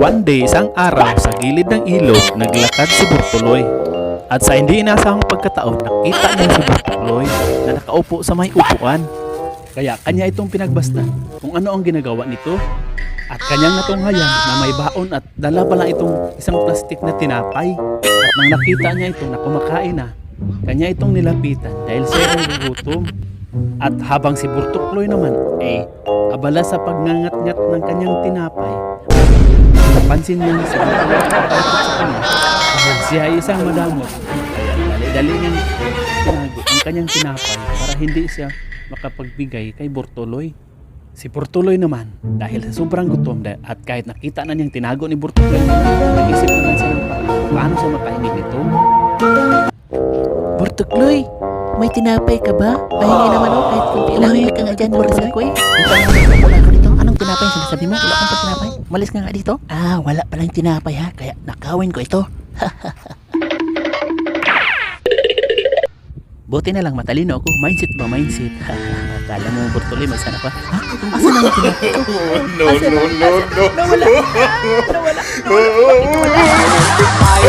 One day, isang araw, sa gilid ng ilog, naglakad si Burtuloy. At sa hindi inaasahang pagkataon, nakita niya si Burtuloy na nakaupo sa may upuan. Kaya kanya itong pinagbastan kung ano ang ginagawa nito. At kanyang natunghayan na may baon at dala pa lang itong isang plastik na tinapay. At nang nakita niya ito na kumakain na, kanya itong nilapitan dahil siya ay gugutom. At habang si Burtukloy naman ay abala sa pagngangat-ngat ng kanyang tinapay, napansin niya si Burtukloy at takot sa kanya siya ay isang madamot. Dali-dali niyang tinago ang kanyang tinapay para hindi siya makapagbigay kay Burtuloy. Si Burtuloy naman, dahil sa sobrang gutom at kahit nakita na niyang tinago ni Burtuloy, nag-isip naman siya ng parang paano siya makaingin ito. Burtukloy, may tinapay ka ba? Pahingi naman ako kahit kunti lang. Ka nga dyan, ko dito. Anong tinapay ang sinasabi mo? Wala kang pa tinapay? Malis ka nga dito. Ah, wala palang tinapay ha. Kaya nakawin ko ito. Buti na lang matalino ako. Mindset ba? Mindset. Akala mo, Burtuloy, may sana pa. Ha? Asa na yung tinapay ko? no, no, no, no. Nawala. Nawala. Nawala. Nawala. Nawala.